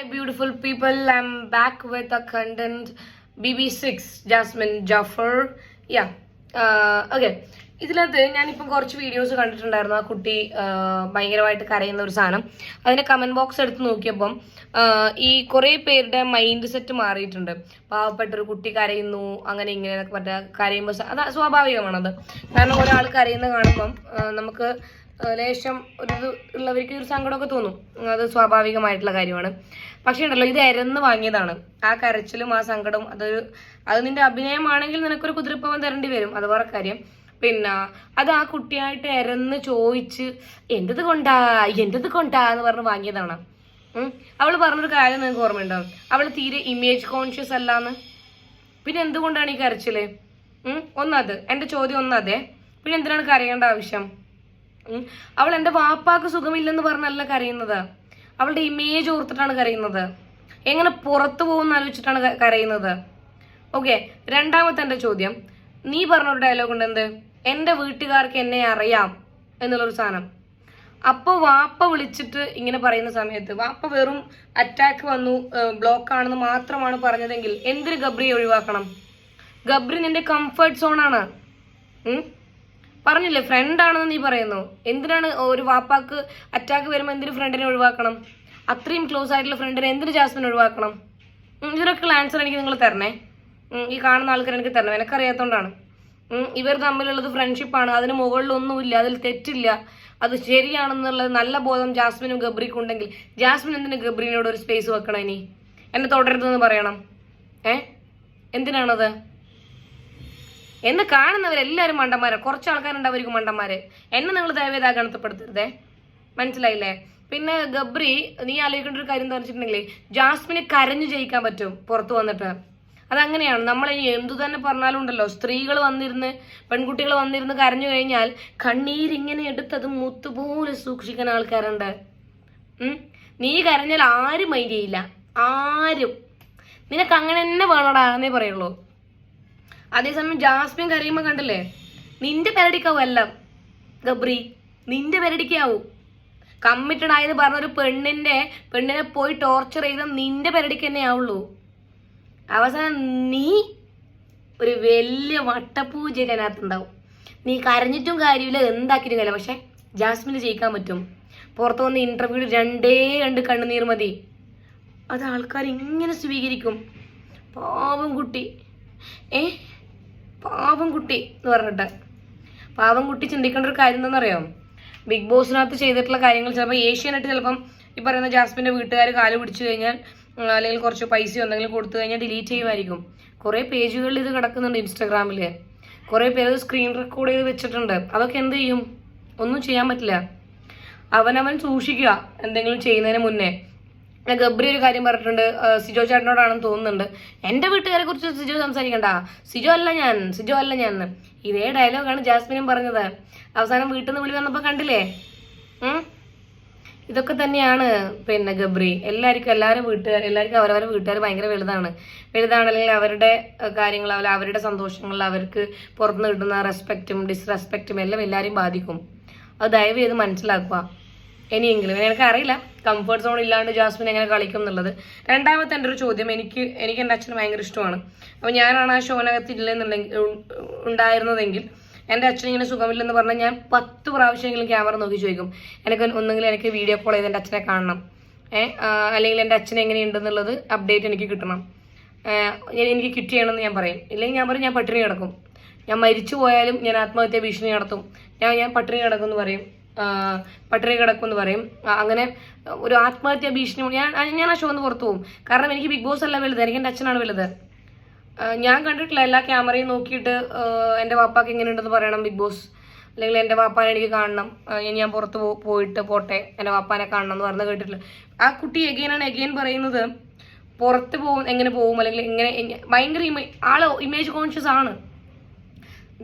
my beautiful people. I'm back with a content BB6 Jasmine Jaffer. Yeah. Uh, okay. ഇതിനകത്ത് ഞാനിപ്പം കുറച്ച് videos കണ്ടിട്ടുണ്ടായിരുന്നു ആ കുട്ടി ഭയങ്കരമായിട്ട് കരയുന്ന ഒരു സാധനം അതിന്റെ കമന്റ് ബോക്സ് എടുത്ത് നോക്കിയപ്പം ഈ കുറേ പേരുടെ മൈൻഡ് സെറ്റ് മാറിയിട്ടുണ്ട് പാവപ്പെട്ടൊരു കുട്ടി കരയുന്നു അങ്ങനെ ഇങ്ങനെ എന്നൊക്കെ പറഞ്ഞ കരയുമ്പോൾ അത് സ്വാഭാവികമാണത് കാരണം ഒരാൾ കരയുന്ന കാണുമ്പം ആ, നമുക്ക് ലേശം ഒരു ഉള്ളവർക്ക് ഒരു സങ്കടമൊക്കെ തോന്നും. അത് സ്വാഭാവികമായിട്ടുള്ള കാര്യമാണ്. പക്ഷേ ഉണ്ടല്ലോ ഇത് എരന്ന് വാങ്ങിയതാണ്. ആ കരച്ചിലും ആ സങ്കടവും അതൊരു അത് നിന്റെ അഭിനയമാണെങ്കിൽ നിനക്കൊരു കുതിരപ്പവൻ തരേണ്ടി വരും. അത് വേറെ കാര്യം. പിന്നെ അത് ആ കുട്ടിയായിട്ട് എരന്ന് ചോദിച്ച് എന്റത് കൊണ്ടാ? എന്റത് കൊണ്ടാ? എന്ന് പറഞ്ഞ് വാങ്ങിയതാണ്. അവൾ പറഞ്ഞൊരു കാര്യം നിങ്ങൾക്ക് ഓർമ്മയുണ്ടാവും അവൾ തീരെ ഇമേജ് കോൺഷ്യസ് അല്ലാന്ന്. പിന്നെ എന്തുകൊണ്ടാണ് ഈ കരച്ചിൽ? ഒന്നത്. എന്റെ ചോദ്യം ഒന്നതെ. പിന്നെ എന്തിനാണ് കരയേണ്ട ആവശ്യം. അവൾ എന്റെ വാപ്പാക്ക് സുഖമില്ലെന്ന് പറഞ്ഞല്ല കരയുന്നത്. അവളുടെ ഇമേജ് ഓർത്തിട്ടാണ് കരയുന്നത്. എങ്ങനെ പുറത്തു പോകുന്ന ആലോചിച്ചിട്ടാണ് കരയുന്നത്. ഓക്കെ രണ്ടാമത്തെ എന്റെ ചോദ്യം. നീ പറഞ്ഞ ഒരു ഡയലോഗ് ഉണ്ട് എന്ത്? എന്റെ വീട്ടുകാർക്ക് എന്നെ അറിയാം എന്നുള്ളൊരു സാധനം. അപ്പോൾ വാപ്പ വിളിച്ചിട്ട് ഇങ്ങനെ പറയുന്ന സമയത്ത് വാപ്പ വെറും അറ്റാക്ക് വന്നു ബ്ലോക്ക് ആണെന്ന് മാത്രമാണ് പറഞ്ഞതെങ്കിൽ എന്തിന് ഗബ്രിയെ ഒഴിവാക്കണം? ഗബ്രി നിന്റെ കംഫർട്ട് സോണാണ്? പറഞ്ഞില്ലേ ഫ്രണ്ട് ആണെന്ന് നീ പറയുന്നു. എന്തിനാണ് ഒരു വാപ്പാക്ക് അറ്റാക്ക് വരുമ്പോൾ എന്തിനു ഫ്രണ്ടിനെ ഒഴിവാക്കണം? അത്രയും ക്ലോസ് ആയിട്ടുള്ള ഫ്രണ്ടിനെ എന്തിനു ജാസ്മിൻ ഒഴിവാക്കണം? ഇതിനൊക്കെയുള്ള ആൻസർ എനിക്ക് നിങ്ങൾ തരണേ. ഈ കാണുന്ന ആൾക്കാർ എനിക്ക് തരണം. എനിക്കറിയാത്തോണ്ടാണ് ഉം, ഇവർ തമ്മിലുള്ളത് ഫ്രണ്ട്ഷിപ്പാണ് അതിന് മുകളിലൊന്നുമില്ല അതിൽ തെറ്റില്ല. അത് ശരിയാണെന്നുള്ളത് നല്ല ബോധം ജാസ്മിനും ഗബ്രിക്കും ഉണ്ടെങ്കിൽ ജാസ്മിൻ എന്തിനു ഗബ്രീനോട് ഒരു സ്പേസ് വെക്കണം ഇനി? എന്നെ തുടരുതെന്ന് പറയണം. ഏ? എന്തിനാണത്? എന്നെ കാണുന്നവരെല്ലാവരും മണ്ടന്മാരെ. കുറച്ച് ആൾക്കാരുണ്ട് മണ്ടന്മാരെ. എന്നെ നിങ്ങൾ ദയവേദ ഗണത്തപ്പെടുത്തരുതേ മനസ്സിലായില്ലേ? പിന്നെ ഗബ്രി നീ ആലോചിക്കേണ്ട ഒരു കാര്യം എന്താ വെച്ചിട്ടുണ്ടെങ്കിൽ ജാസ്മിന് കരഞ്ഞു ജയിക്കാൻ പറ്റും പുറത്തു വന്നിട്ട്. അതങ്ങനെയാണ്. നമ്മൾ ഇനി എന്തു തന്നെ പറഞ്ഞാലും ഉണ്ടല്ലോ. സ്ത്രീകൾ വന്നിരുന്ന് പെൺകുട്ടികൾ വന്നിരുന്ന് കരഞ്ഞു കഴിഞ്ഞാൽ കണ്ണീരിങ്ങനെ എടുത്തത് മുത്തുപോലെ സൂക്ഷിക്കുന്ന ആൾക്കാരുണ്ട്. നീ കരഞ്ഞാൽ ആരും മൈൻഡ് ചെയ്യില്ല. ആരും. നിനക്ക് അങ്ങനെ തന്നെ വേണോടാ എന്നേ പറയുള്ളൂ. അതേസമയം ജാസ്മിൻ കരയുമ്പോ കണ്ടല്ലേ? നിന്റെ പെരടിക്കാവും എല്ലാം. ഗബ്രി നിന്റെ പെരടിക്കാവും. കമ്മിറ്റഡ് ആയത് പറഞ്ഞൊരു പെണ്ണിന്റെ പെണ്ണിനെ പോയി ടോർച്ചർ ചെയ്ത നിന്റെ പെരടിക്ക് തന്നെ ആവുള്ളൂ. അവസാനം നീ ഒരു വലിയ അതിനകത്തുണ്ടാവും നീ കരഞ്ഞിട്ടും കാര്യമില്ല എന്താക്കിയിട്ടും കാര്യമില്ല. പക്ഷെ ജാസ്മിന് ജയിക്കാൻ പറ്റും. പുറത്തു വന്ന് ഇന്റർവ്യൂ രണ്ടേ രണ്ട് കണ്ണുനീർ മതി. അത് ആൾക്കാർ ഇങ്ങനെ സ്വീകരിക്കും. പാവം കുട്ടി. ഏ? പാവം കുട്ടി എന്ന് പറഞ്ഞിട്ട്. പാവം കുട്ടി ചിന്തിക്കേണ്ട ഒരു കാര്യം എന്താണെന്നറിയോ? ബിഗ് ബോസിനകത്ത് ചെയ്തിട്ടുള്ള കാര്യങ്ങൾ ചിലപ്പോൾ ഏഷ്യനായിട്ട് ചിലപ്പം ഈ പറയുന്ന ജാസ്മിന്റെ വീട്ടുകാർ കാൽ പിടിച്ചു കഴിഞ്ഞാൽ അല്ലെങ്കിൽ കുറച്ച് പൈസയോ എന്തെങ്കിലും കൊടുത്തു കഴിഞ്ഞാൽ ഡിലീറ്റ് ചെയ്യുമായിരിക്കും. കുറേ പേജുകളിൽ ഇത് കിടക്കുന്നുണ്ട് ഇൻസ്റ്റാഗ്രാമിൽ കുറേ പേര് സ്ക്രീൻ റെക്കോർഡ് ചെയ്ത് വെച്ചിട്ടുണ്ട്. അതൊക്കെ എന്ത് ചെയ്യും? ഒന്നും ചെയ്യാൻ പറ്റില്ല. അവനവൻ സൂക്ഷിക്കുക എന്തെങ്കിലും ചെയ്യുന്നതിന് മുന്നേ. ഗബ്രി ഒരു കാര്യം പറഞ്ഞിട്ടുണ്ട് സിജോ ചേട്ടനോടാണെന്ന് തോന്നുന്നുണ്ട്. എന്റെ വീട്ടുകാരെ കുറിച്ച് സിജോ സംസാരിക്കണ്ട. സിജോ അല്ല ഞാൻ സിജോ അല്ല ഞാൻ ഇതേ ഡയലോഗാണ് ജാസ്മിനും പറഞ്ഞത്. അവസാനം വീട്ടിൽ നിന്ന് വിളി വന്നപ്പോ കണ്ടില്ലേ? ഇതൊക്കെ തന്നെയാണ് പിന്നെ ഗബ്രി. എല്ലാവർക്കും എല്ലാവരും വീട്ടുകാർ എല്ലാവർക്കും അവരവരുടെ വീട്ടുകാർ ഭയങ്കര വലുതാണ്. വലുതാണ് അല്ലെങ്കിൽ അവരുടെ കാര്യങ്ങൾ അവരുടെ സന്തോഷങ്ങൾ അവർക്ക് പുറത്തുനിന്ന് കിട്ടുന്ന റെസ്പെക്റ്റും ഡിസ്റെസ്പെക്റ്റും എല്ലാം എല്ലാവരെയും ബാധിക്കും. അത് ദയവ് ചെയ്ത് മനസ്സിലാക്കുക. ഇനിയെങ്കിലും എനിക്ക് അറിയില്ല. കംഫർട്ട് സോൺ ഇല്ലാണ്ട് ജാസ്മിൻ എങ്ങനെ കളിക്കും എന്നുള്ളത്. രണ്ടാമത്തെ എന്റെ ഒരു ചോദ്യം എനിക്ക് എനിക്ക് എന്റെ അച്ഛന് ഭയങ്കര ഇഷ്ടമാണ്. അപ്പോൾ ഞാനാണ് ആ ഷോനകത്ത് ഇല്ലെന്നുണ്ടെങ്കിൽ ഉണ്ടായിരുന്നതെങ്കിൽ എന്റെ അച്ഛൻ ഇങ്ങനെ സുഖമില്ലെന്ന് പറഞ്ഞാൽ ഞാൻ പത്ത് പ്രാവശ്യമെങ്കിലും ക്യാമറ നോക്കി ചോദിക്കും എനിക്ക് ഒന്നെങ്കിലും എനിക്ക് വീഡിയോ കോൾ ചെയ്ത് എന്റെ അച്ഛനെ കാണണം. അല്ലെങ്കിൽ എന്റെ അച്ഛൻ എങ്ങനെയുണ്ടെന്നുള്ളത് അപ്ഡേറ്റ് എനിക്ക് കിട്ടണം. എനിക്ക് കിറ്റ് ചെയ്യണമെന്ന് ഞാൻ പറയും. ഇല്ലെങ്കിൽ ഞാൻ പറയും ഞാൻ പട്ടിണി കിടക്കും. ഞാൻ മരിച്ചു പോയാലും ഞാൻ ആത്മഹത്യ ഭീഷണി നടത്തും. ഞാൻ ഞാൻ പട്ടിണി കിടക്കും എന്ന് പറയും. പട്ടിണി കിടക്കുമെന്ന് പറയും. അങ്ങനെ ഒരു ആത്മഹത്യ ഭീഷണി ഞാൻ ഞാൻ ആ ഷോ ഒന്ന് പുറത്തു പോകും. കാരണം എനിക്ക് ബിഗ് ബോസ് അല്ല വലുത്. എനിക്ക് എന്റെ അച്ഛനാണ് വലുത്. ഞാൻ കണ്ടിട്ടില്ല എല്ലാ ക്യാമറയും നോക്കിയിട്ട് എന്റെ വാപ്പാക്ക് എങ്ങനെയുണ്ടെന്ന് പറയണം ബിഗ് ബോസ്. അല്ലെങ്കിൽ എന്റെ വാപ്പാനെ എനിക്ക് കാണണം. ഇനി ഞാൻ പുറത്ത് പോയിട്ട് പോട്ടെ എന്റെ വാപ്പാനെ കാണണം എന്ന് പറഞ്ഞ് കേട്ടിട്ടില്ല. ആ കുട്ടി എഗെയിൻ ആണ് എഗെയിൻ പറയുന്നത് പുറത്ത് പോകും എങ്ങനെ പോകും? അല്ലെങ്കിൽ എങ്ങനെ എങ്ങ- ഭയങ്കര ഇമേ ആൾ ഇമേജ് കോൺഷ്യസ് ആണ്.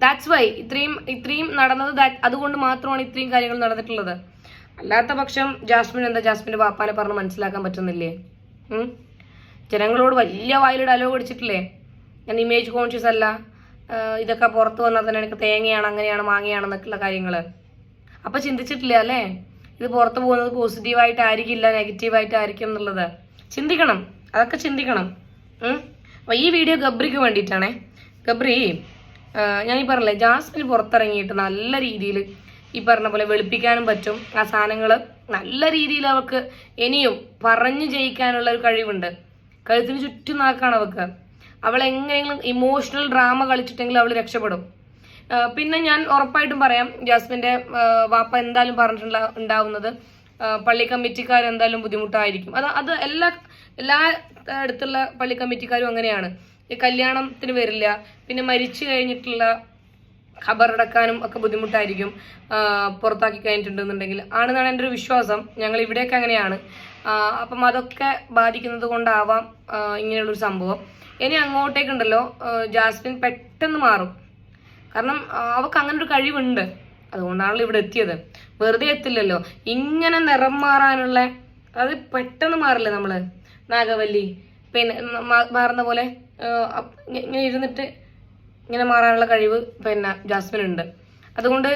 ദാറ്റ്സ് വൈ ഇത്രയും ഇത്രയും നടന്നത് അതുകൊണ്ട് മാത്രമാണ് ഇത്രയും കാര്യങ്ങൾ നടന്നിട്ടുള്ളത്. അല്ലാത്ത പക്ഷം ജാസ്മിൻ എന്താ ജാസ്മിന്റെ പാപ്പാനെ പറഞ്ഞ് മനസ്സിലാക്കാൻ പറ്റുന്നില്ലേ? ജനങ്ങളോട് വലിയ വായിൽ ഡയലോഗ് അടിച്ചിട്ടില്ലേ? ഞാൻ ഇമേജ് കോൺഷ്യസ് അല്ല. ഇതൊക്കെ പുറത്ത് വന്നാൽ തന്നെ എനിക്ക് തേങ്ങയാണ് അങ്ങനെയാണ് മാങ്ങയാണെന്നൊക്കെയുള്ള കാര്യങ്ങൾ അപ്പൊ ചിന്തിച്ചിട്ടില്ല അല്ലേ? ഇത് പുറത്ത് പോകുന്നത് പോസിറ്റീവായിട്ടായിരിക്കില്ല നെഗറ്റീവായിട്ടായിരിക്കും എന്നുള്ളത്. ചിന്തിക്കണം. അതൊക്കെ ചിന്തിക്കണം. ഉം. അപ്പൊ ഈ വീഡിയോ ഗബ്രിക്ക് വേണ്ടിയിട്ടാണേ. ഗബ്രി ഞാൻ ഈ പറഞ്ഞില്ലേ ജാസ്മിൻ പുറത്തിറങ്ങിയിട്ട് നല്ല രീതിയിൽ ഈ പറഞ്ഞ പോലെ വെളുപ്പിക്കാനും പറ്റും. ആ സാധനങ്ങൾ നല്ല രീതിയിൽ അവൾക്ക് ഇനിയും പറഞ്ഞു ജയിക്കാനുള്ള ഒരു കഴിവുണ്ട്. കഴുത്തിന് ചുറ്റും നാക്കാണ് അവൾക്ക് അവൾ എങ്ങനെയെങ്കിലും ഇമോഷണൽ ഡ്രാമ കളിച്ചിട്ടെങ്കിലും അവൾ രക്ഷപ്പെടും. പിന്നെ ഞാൻ ഉറപ്പായിട്ടും പറയാം ജാസ്മിന്റെ വാപ്പ എന്തായാലും പറഞ്ഞിട്ടുള്ള ഉണ്ടാവുന്നത് പള്ളി കമ്മിറ്റിക്കാർ എന്തായാലും ബുദ്ധിമുട്ടായിരിക്കും. അത് അത് എല്ലാ എല്ലാ അടുത്തുള്ള പള്ളി കമ്മിറ്റിക്കാരും അങ്ങനെയാണ്. കല്യാണത്തിന് വരില്ല. പിന്നെ മരിച്ചു കഴിഞ്ഞിട്ടുള്ള ഖബറടക്കാനും ഒക്കെ ബുദ്ധിമുട്ടായിരിക്കും പുറത്താക്കി കഴിഞ്ഞിട്ടുണ്ടെന്നുണ്ടെങ്കിൽ. ആണെന്നാണ് എന്റെ ഒരു വിശ്വാസം. ഞങ്ങൾ ഇവിടെയൊക്കെ അങ്ങനെയാണ്. അപ്പം അതൊക്കെ ബാധിക്കുന്നത് കൊണ്ടാവാം ഇങ്ങനെയുള്ളൊരു സംഭവം. ഇനി അങ്ങോട്ടേക്കുണ്ടല്ലോ ജാസ്മിൻ പെട്ടെന്ന് മാറും. കാരണം അവൾക്ക് അങ്ങനെ ഒരു കഴിവുണ്ട്. അതുകൊണ്ടാണല്ലോ ഇവിടെ എത്തിയത്. വെറുതെ എത്തില്ലല്ലോ. ഇങ്ങനെ നിറം മാറാനുള്ള അത് പെട്ടെന്ന് മാറില്ലേ നമ്മൾ? നാഗവല്ലി. പിന്നെ മാറുന്ന പോലെ ഇങ്ങനെ ഇരുന്നിട്ട് ഇങ്ങനെ മാറാനുള്ള കഴിവ് പിന്നെ ജാസ്മിൻ ഉണ്ട് അതുകൊണ്ട്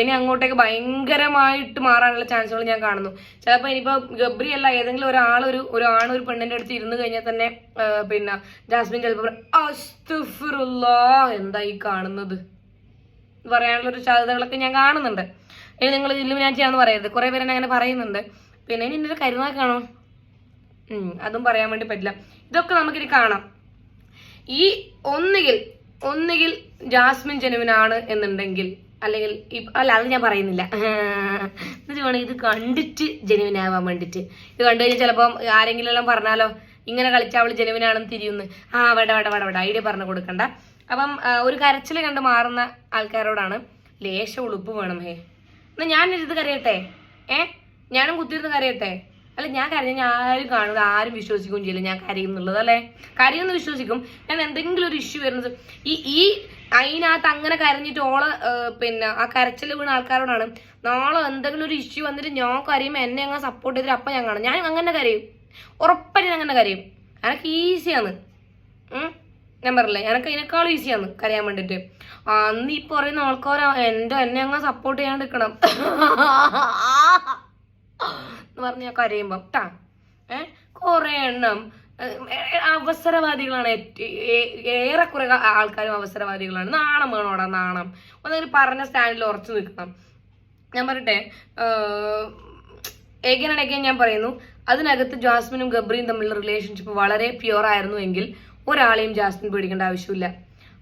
ഇനി അങ്ങോട്ടേക്ക് ഭയങ്കരമായിട്ട് മാറാനുള്ള ചാൻസുകൾ ഞാൻ കാണുന്നു. ചിലപ്പോൾ ഇനിയിപ്പോൾ ഗബ്രി അല്ല ഏതെങ്കിലും ഒരാൾ ഒരു ഒരു ആണ് ഒരു പെണ്ണിന്റെ അടുത്ത് ഇരുന്ന് കഴിഞ്ഞാൽ തന്നെ പിന്നെ ജാസ്മിൻ ചിലപ്പോൾ അസ്തുഫിറുല്ലാ എന്താ ഈ കാണുന്നത്? പറയാനുള്ള ഒരു സാധ്യതകളൊക്കെ ഞാൻ കാണുന്നുണ്ട്. ഇനി നിങ്ങൾ ഇല്ലുമിനാറ്റിയാന്ന് പറയരുത്. കുറേ പേരെന്നെ അങ്ങനെ പറയുന്നുണ്ട്. പിന്നെ ഇനി എന്റെ ഒരു കാണും ഉം, അതും പറയാൻ വേണ്ടി പറ്റില്ല. ഇതൊക്കെ നമുക്കിനി കാണാം. ഈ ഒന്നുകിൽ ഒന്നുകിൽ ജാസ്മിൻ ജനുവിനാണ് എന്നുണ്ടെങ്കിൽ അല്ലെങ്കിൽ അല്ല അത് ഞാൻ പറയുന്നില്ല. എന്നിട്ട് വേണം ഇത് കണ്ടിട്ട് ജനുവിനാവാൻ വേണ്ടിയിട്ട് ഇത് കണ്ടു കഴിഞ്ഞാൽ ചിലപ്പം ആരെങ്കിലും എല്ലാം പറഞ്ഞാലോ ഇങ്ങനെ കളിച്ച അവൾ ജനുവിനാണെന്ന് തിരിയുന്നു. ആ വട വട വട വട ഐഡിയ പറഞ്ഞു കൊടുക്കണ്ട. അപ്പം ഒരു കരച്ചിൽ കണ്ട് മാറുന്ന ആൾക്കാരോടാണ് ലേശ ഉളുപ്പ് വേണം ഹേ. എന്നാ ഇത് കരയട്ടെ? ഏ? ഞാനും കുത്തിയിരുന്ന് കരയട്ടെ? അല്ല ഞാൻ കരഞ്ഞ ഞാൻ ആരും കാണുന്നത് ആരും വിശ്വസിക്കുകയും ചെയ്യില്ല ഞാൻ കരയും എന്നുള്ളത് അല്ലേ? കരയുമെന്ന് വിശ്വസിക്കും. ഞാൻ എന്തെങ്കിലും ഒരു ഇഷ്യൂ വരുന്നത് ഈ ഈ അതിനകത്ത് അങ്ങനെ കരഞ്ഞിട്ട് ഓളെ പിന്നെ ആ കരച്ചിൽ വീണ ആൾക്കാരോടാണ് നാളെ എന്തെങ്കിലും ഒരു ഇഷ്യൂ വന്നിട്ട് ഞാൻ കരയുമ്പോൾ എന്നെ അങ്ങനെ സപ്പോർട്ട് ചെയ്തിട്ട് അപ്പം ഞാൻ കാണും. ഞാൻ അങ്ങനെ കരയും. ഉറപ്പായിട്ട് ഞാൻ അങ്ങനെ കരയും. എനിക്ക് ഈസിയാണ്. ഞാൻ പറഞ്ഞില്ലേ എനിക്ക് അതിനേക്കാളും ഈസിയാണ് കരയാൻ വേണ്ടിട്ട്. അന്ന് ഈ പറയുന്ന ആൾക്കാർ എന്റെ എന്നെ അങ്ങ് സപ്പോർട്ട് ചെയ്യാൻ നിൽക്കണം എന്ന് പറഞ്ഞ് ഞാൻ കരയുമ്പം ട്ടാ. ഏ? കുറെ എണ്ണം അവസരവാദികളാണ് ഏറെക്കുറെ ആൾക്കാരും അവസരവാദികളാണ്. നാണം വേണോടാ നാണം. ഒന്നെങ്കിലും പറഞ്ഞ സ്റ്റാൻഡിൽ ഉറച്ചു നിൽക്കണം. ഞാൻ പറയട്ടെ എഗൈൻ ഞാൻ പറയുന്നു അതിനകത്ത് ജാസ്മിനും ഗബ്രിയും തമ്മിലുള്ള റിലേഷൻഷിപ്പ് വളരെ പ്യുവർ ആയിരുന്നു എങ്കിൽ ഒരാളെയും ജാസ്മിൻ പേടിക്കേണ്ട ആവശ്യമില്ല.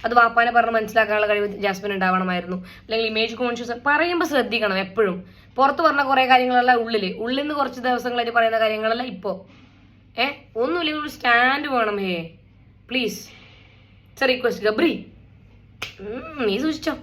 അത് വാപ്പാനെ പറഞ്ഞ് മനസ്സിലാക്കാനുള്ള കഴിവ് ജാസ്മിൻ ഉണ്ടാവണമായിരുന്നു. അല്ലെങ്കിൽ ഇമേജ് കോൺഷ്യസ് പറയുമ്പോൾ ശ്രദ്ധിക്കണം എപ്പോഴും. പുറത്ത് പറഞ്ഞ കുറേ കാര്യങ്ങളല്ല ഉള്ളിൽ ഉള്ളിൽ നിന്ന് കുറച്ച് ദിവസങ്ങളായിട്ട് പറയുന്ന കാര്യങ്ങളല്ല ഇപ്പോൾ ഏ? ഒന്നുമില്ലെങ്കിൽ ഒരു സ്റ്റാൻഡ് വേണം hey. Please it's request Gabri. നീ സൂക്ഷിച്ചോ.